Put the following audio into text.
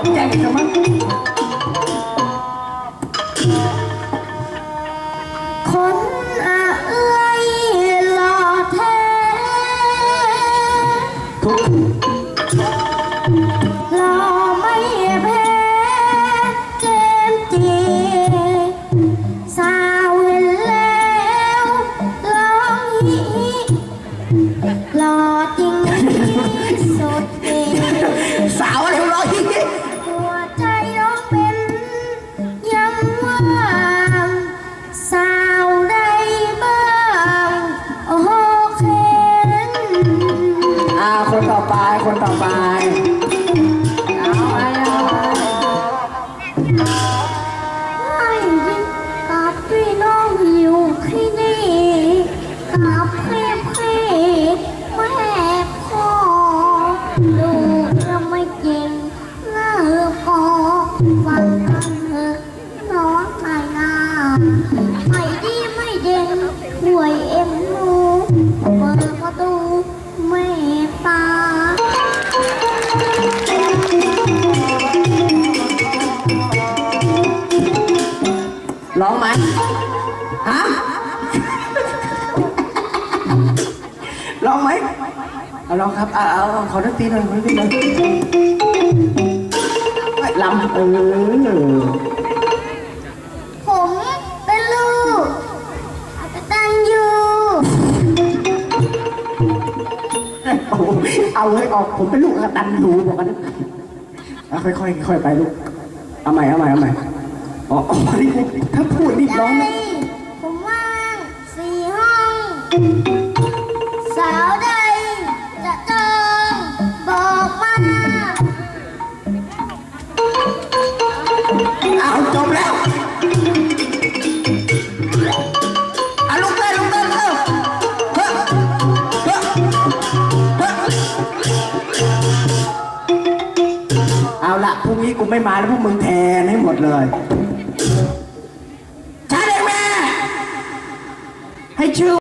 ดใจซะมั้งคนอหล่อแท้ทุกหล่อไม่แพ้เจมส์จีสาวเห็นแล้วร้องฮิหล่อจริงที่สุด ไปเอาไปเอาไปให้กับพี่น้องอยู่ที่นี่กับพี่พี่แม่พ่อลูกจะไม่จริงเงอพอฟังกันเถอะน้องนายนาไม่ดีไม่เด่นห่วยเอ็ม ร้องไหมฮะร้องไหมเอาร้องครับเอาเอาเอาขอดนตรีหน่อยขอดนตรีหน่อยลำเออผมเป็นลูกอัตตันยูโอ้โหเอาเลยออกผมเป็นลูกกระตันยูบอกกันเอาค่อยๆค่อยๆไปลูกเอาใหม่เอาใหม่เอาใหม่ อ๋ออ๋อนี่ถ้าพูดนี่ร้องใจไม่ผมว่างสี่ห้อง สาวใดจะจองบอกมาเอาจบแล้วเอาลูกเต้นลูกเต้นเร็วเฮ้ยเฮ้ยเฮ้ยเอาละพรุ่งนี้กูไม่มาแล้วพวกมึงแทนให้หมดเลย ชาเด็กแม่ให้ชื่อ